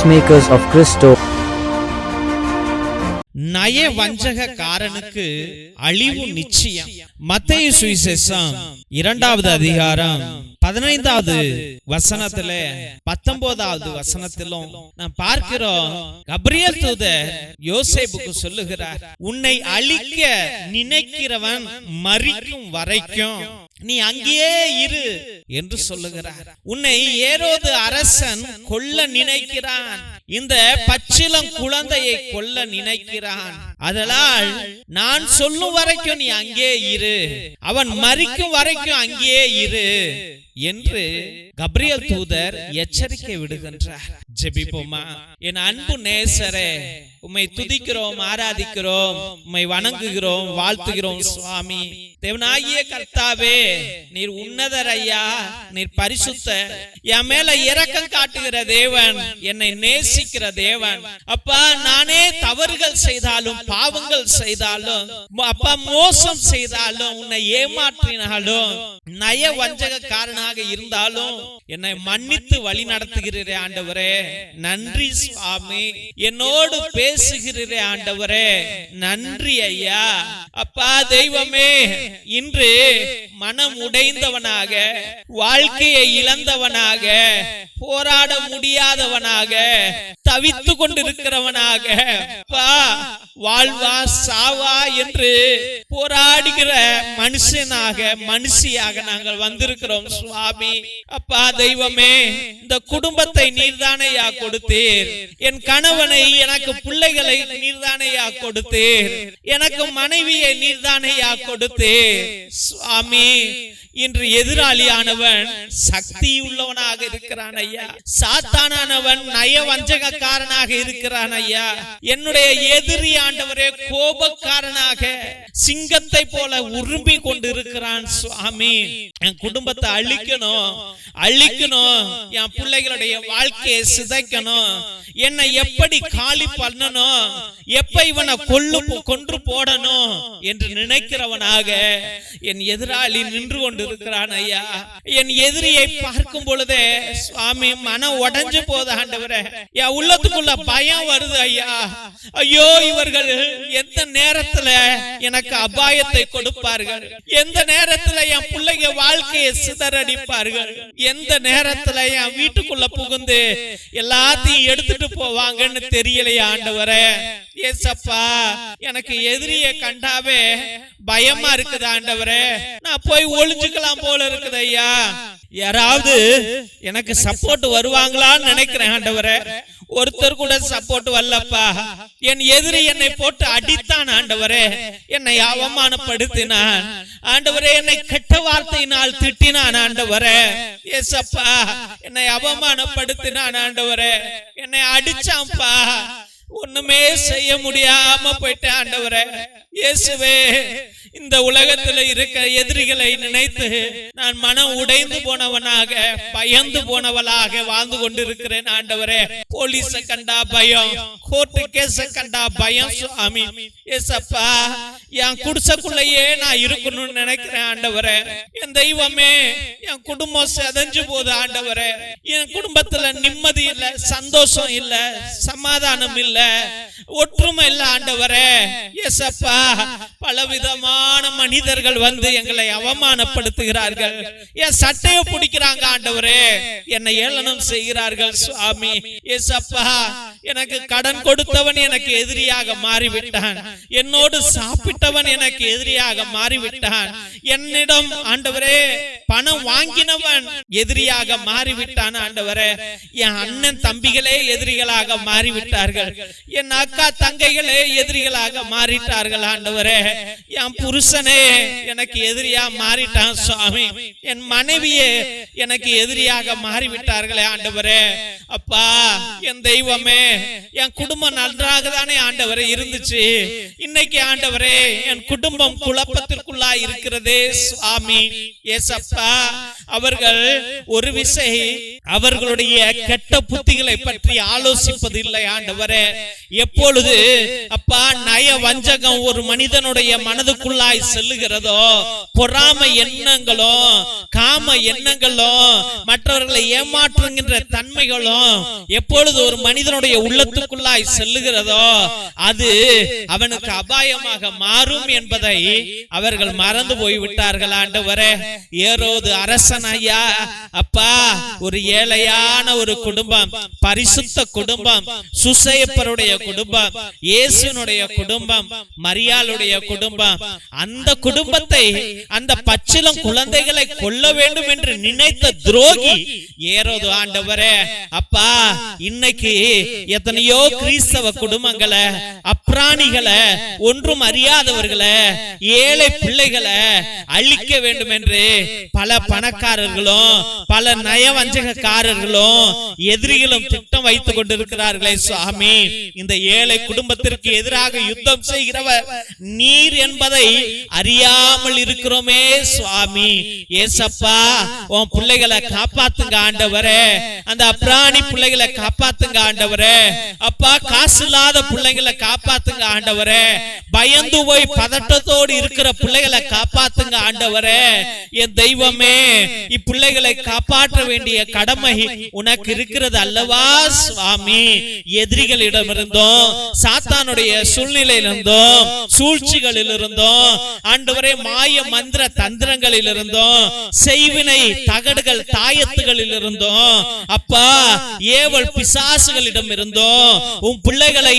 Peacemakers of Christo. நய வஞ்சகக்காரனுக்கு அழிவு நிச்சயம் மத்திய சுவிசேஷம் இரண்டாவது அதிகாரம் பதினைந்தாவது வசனத்துல பத்தொன்பதாவது வசனத்திலும் நான் பார்க்கிறோம் கப்ரியல் தூத யோசேப்புக்கு சொல்லுகிறார் உன்னை அழிக்க நினைக்கிறவன் மறிக்கும் வரைக்கும் நீ அங்கேயே இரு என்று சொல்லுகிறார். உன்னை ஏரோது அரசன் கொல்ல நினைக்கிறான். இந்த பச்சிலம் குழந்தையை கொல்ல நினைக்கிறான். அதனால் நான் சொல்லும் வரைக்கும் நீ அங்கே இரு. அவன் மறிக்கும் வரைக்கும் அங்கேயே இரு என்று கப்ரியல் தூதர் எச்சரிக்கை விடுகின்றார். ஜெபிப்போமா? என் அன்பு நேசரே உம்மை துதிக்கிறோம் ஆராதிக்கிறோம் உம்மை வணங்குகிறோம் வாழ்த்துகிறோம் சுவாமி. தேவனாகிய கர்த்தாவே நீர் உன்னதர் ஐயா நீர் பரிசுத்த என் மேல இரக்கம் காட்டுகிற தேவன் என்னை நேசிக்கிற தேவன். அப்பா நானே தவறுகள் செய்தாலும் பாவங்கள் செய்தாலும் அப்பா மோசம் செய்தாலும் உன்னை ஏமாற்றினாலும் நய வஞ்சகக்காரனாக இருந்தாலும் என்னை மன்னித்து வழி நடத்துகிறீரே ஆண்டவரே. நன்றி சுவாமி. என்னோடு பேசுகிறீரே ஆண்டவரே. நன்றி ஐயா. அப்பா தெய்வமே. இன்று மனம் உடைந்தவனாக வாழ்க்கையை இழந்தவனாக போராட முடியாதவனாக தவித்து கொண்டிருக்கிறவனாக அப்பா வாழ்வா சாவா என்று போராடுகிற மனுஷனாக மனுஷியாக நாங்கள் வந்திருக்கிறோம் சுவாமி. அப்பா தெய்வமே இந்த குடும்பத்தை நீர்தானையா கொடுத்தீர். என் கணவனை எனக்கு பிள்ளைகளை நீர்தானையா கொடுத்தீர். எனக்கு மனைவியை நீர்தானையா கொடுத்தீர். சுவாமி இன்று எதிராளியானவன் சக்தி உள்ளவனாக இருக்கிறான் ஐயா. சாத்தானவன் நய வஞ்சகக்காரனாக இருக்கிறான் ஐயா. என்னுடைய எதிரி ஆண்டவரே கோபக்காரனாக சிங்கத்தை போல உரும்பி கொண்டு இருக்கிறான் சுவாமி. என் குடும்பத்தை அழிக்கணும் அழிக்கணும். என் பிள்ளைகளுடைய வாழ்க்கையை சிதைக்கணும். என்னை எப்படி காலி பண்ணணும் எப்ப இவனை கொல்லு கொன்று போடணும் என்று நினைக்கிறவனாக என் எதிராளி நின்று கொண்டு இருக்கிறான் ஐயா. என் எதிரியை பார்க்கும் பொழுது சுவாமி மனம் உடைஞ்சு போது ஆண்டவரே. என் உள்ளத்துக்குள்ள பயம் வருது ஐயா. ஐயோ இவர்கள் எந்த நேரத்துல எனக்கு அபாயத்தை கொடுப்பார்கள்? எந்த நேரத்துல என் பிள்ளைங்க வாழ்க்கையை சிதறடிப்பார்கள்? எந்த நேரத்துல என் வீட்டுக்குள்ள புகுந்து எல்லாத்தையும் எடுத்துட்டு போவாங்கன்னு தெரியலையா ஆண்டவரே. ஏசப்பா எனக்கு எதிரிய கண்டாவே பயமா இருக்குது ஆண்டவரே. நான் போய் ஒளிஞ்சுக்கலாம் போல இருக்குது ஐயா. யாராவது எனக்கு சப்போர்ட் வருவாங்களான்னு நினைக்கிறேன் ஆண்டவரே. ஒருத்தர் கூட சப்போர்ட் வரலப்பா. என் எதிரி என்னை போட்டு அடித்தான் ஆண்டவரே. என்னை அவமானப்படுத்தினான். ஆண்டவரே என்னை கெட்ட வார்த்தையினால் திட்டினான் ஆண்டவரே. ஏசப்பா என்னை அவமானப்படுத்தினான் ஆண்டவரே. என்னை அடிச்சான்ப்பா. ஒண்ணுமே செய்ய முடியாம போயிட்டேன் ஆண்டவரே. இயேசுவே இந்த உலகத்துல இருக்க எதிரிகளை நினைத்து நான் மனம் உடைந்து போனவனாக பயந்து போனவளாக வாழ்ந்து கொண்டிருக்கிறேன் ஆண்டவரே. போலீஸ கண்டா பயம் கோர்ட்டு கேஸ கண்டா பயம் சுவாமி. ஏசப்பா என் குடிசக்குள்ளேயே நான் இருக்கணும்னு நினைக்கிறேன் ஆண்டவரே. என் தெய்வமே என் குடும்பம் செதஞ்சு போகுது ஆண்டவரே. என் குடும்பத்துல நிம்மதி இல்ல சந்தோஷம் இல்ல சமாதானம் இல்ல. ஒற்றுமை இல்ல ஆண்டவரே. ஏசப்பா பலவிதமான மனிதர்கள் வந்து எங்களை அவமானப்படுத்துகிறார்கள். என் சட்டையை பிடிக்கிறாங்க ஆண்டவரே. என்னை ஏளனம் செய்கிறார்கள் சுவாமி. ஏசப்பா எனக்கு கடன் கொடுத்தவன் எனக்கு எதிரியாக மாறிவிட்டான். என்னோடு சாப்பிட்டவன் எனக்கு எதிரியாக மாறிவிட்டான். என்னிடம் ஆண்டவரே பணம் வாங்கினவன் எதிரியாக மாறிவிட்டான் ஆண்டவரே. என் அண்ணன் தம்பிகளே எதிரிகளாக மாறிவிட்டார்கள். என் அக்கா தங்கைகளே எதிரிகளாக மாறிட்டார்கள் ஆண்டவரே. என் புருஷனே எனக்கு எதிரியா மாறிட்டான் சுவாமி. என் மனைவியே எனக்கு எதிரியாக மாறிவிட்டார்களே ஆண்டவரே. அப்பா என் தெய்வமே என் குடும்பம் நன்றாக தானே ஆண்டவரே இருந்துச்சு. இன்னைக்கு ஆண்டவரே என் குடும்பம் குழப்பத்திற்குள்ளா இருக்கிறதே சுவாமி ஏசப்பா. அவர்கள் ஒரு விசை அவர்களுடைய கெட்ட புத்திகளை பற்றி ஆலோசிப்பது இல்லை ஆண்டவரே. எப்பொழுது அப்பா நய வஞ்சகம் ஒரு மனிதனுடைய மனதுக்குள்ளாய் செல்லுகிறதோ பொறாமை எண்ணங்களும் காம எண்ணங்களும் மற்றவர்களை ஏமாற்றுகின்ற தன்மைகளும் எப்பொழுது ஒரு மனிதனுடைய உள்ளத்துக்குள்ளாய் செல்லுகிறதோ அது அவனுக்கு அபாயமாக மாறும் என்பதை அவர்கள் மறந்து போய் விட்டார்கள் ஆண்டவரே. ஏரோது அரசன் ஐயா அப்பா ஒரு ஏழையான ஒரு குடும்பம் பரிசுத்த குடும்பம் சுசையப்பருடைய குடும்பம் இயேசுனுடைய குடும்பம் மரியாளுடைய குடும்பம் அந்த குடும்பத்தை அந்த பச்சிலம் குழந்தைகளை கொல்ல வேண்டும் என்று நினைத்த துரோகி ஏரோது ஆண்டவரே. அப்ப இன்னைக்கு எத்தனையோ கிறிஸ்தவ குடும்பங்களை அப்ராணிகளை ஒன்றும் அறியாதவர்களை ஏழை பிள்ளைகளை அழிக்க வேண்டும் என்று பல பணக்காரர்களும் பல நயவஞ்சகக்காரர்களும் எதிரிகளும் திட்டம் வைத்துக் கொண்டிருக்கிறார்களே சுவாமி. இந்த ஏழை குடும்பத்திற்கு எதிராக யுத்தம் செய்கிறவர் நீர் என்பதை அறியாமல் இருக்கிறோமே சுவாமி. ஏசப்பா உன் பிள்ளைகளை காப்பாத்துங்க ஆண்டவரே. அந்த அப்ராணி பிள்ளைகளை காப்பாத்துங்க ஆண்டவரே. அப்பா காசு இல்லாத பிள்ளைங்களை காப்பாத்துங்க ஆண்டவரே. பயந்து போய் பதட்டத்தோடு இருக்கிற பிள்ளைகளை காப்பாத்துங்க ஆண்டவரே. என் தெய்வமே இப்பிள்ளைகளை காப்பாற்ற வேண்டிய கடமை உனக்கு இருக்கிறது அல்லவா சுவாமி? எதிரிகளிடமிருந்தும் சாத்தானுடைய சூழ்நிலையிலிருந்தும் சூழ்ச்சிகளில் இருந்தும் ஆண்டவரே மாய மந்திர தந்திரங்களில் இருந்தும் செய்வினை தகடுகள் தாயத்துகளில் இருந்தும் அப்பா ஏவல் பிசாசுகளிடம் இருந்தும். உன் பிள்ளைகளை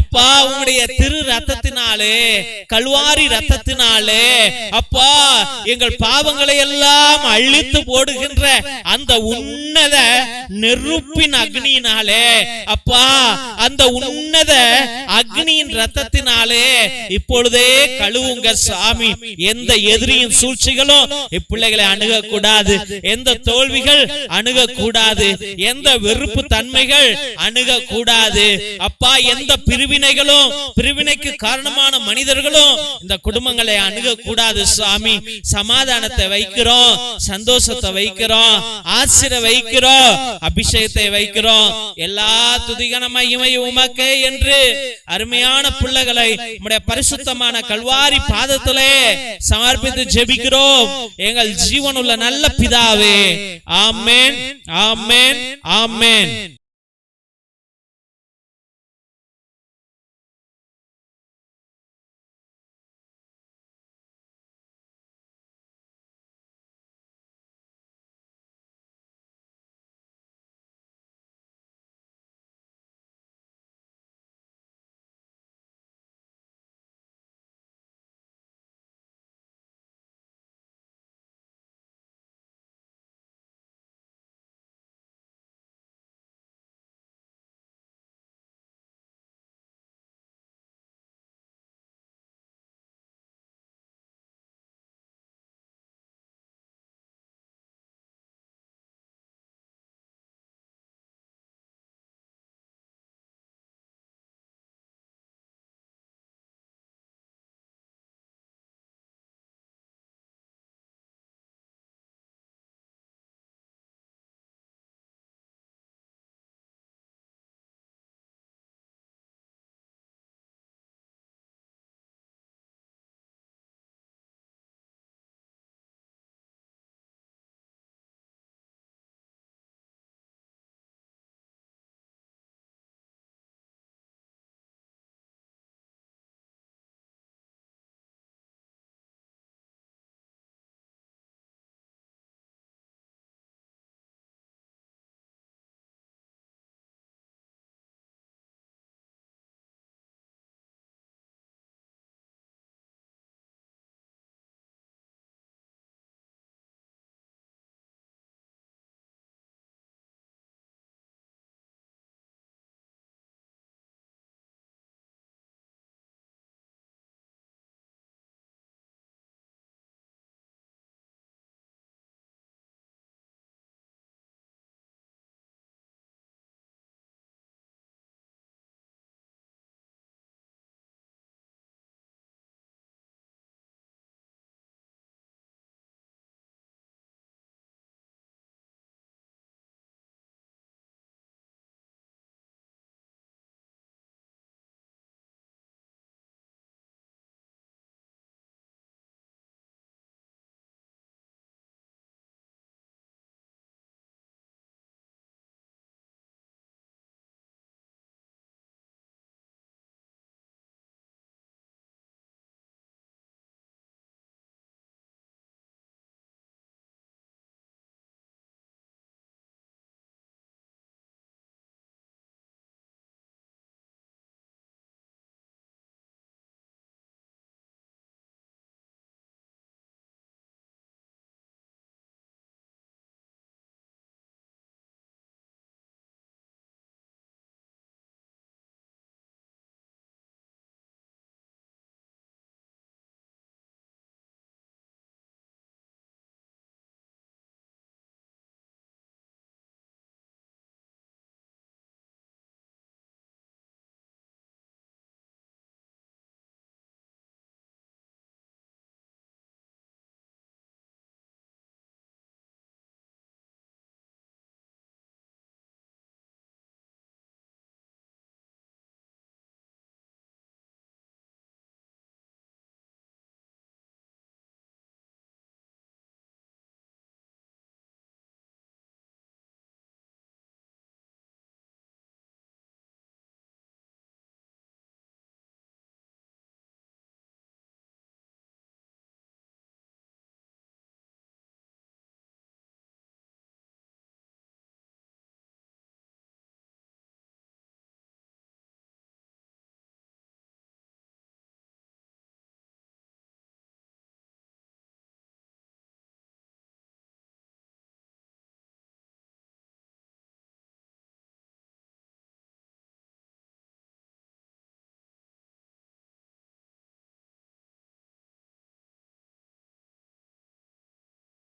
அப்பா உங்களுடைய திரு ரத்தத்தினாலே கல்வாரி ரத்தத்தினாலே அப்பா எங்கள் பாவங்களை எல்லாம் அழித்து போடுகின்ற அந்த உன்னத நெருப்பின் அக்னியினாலே அப்பா அந்த உன்னத அக்னியின் ரத்தத்தினாலே இப்பொழுதே கழுவுங்க சாமி. எந்த எதிரியின் சூழ்ச்சிகளும் இப்பிள்ளைகளை அணுகக்கூடாது. எந்த தோல்விகள் அணுகக்கூடாது. எந்த வெறுப்பு தன்மைகள் அணுகக்கூடாது. அப்பா எந்த பிரிவினைகளும் பிரிவினைக்கு காரணமான மனிதர்களும் இந்த குடும்பங்களை அணுகக்கூடாது சுவாமி. சமாதானத்தை வைக்கிறோம் சந்தோஷத்தை வைக்கிறோம் ஆசிர வைக்கிறோம் அபிஷேகத்தை வைக்கிறோம். எல்லா துதிகன மகிமை உமக்கே என்று அருமையான பிள்ளைகளை உம்முடைய பரிசுத்தமான கல்வாரி பாதத்திலே சமர்ப்பித்து ஜெபிக்கிறோம். எங்கள் ஜீவனுள்ள நல்ல பிதாவே. ஆமென். ஆமென் ஆமென்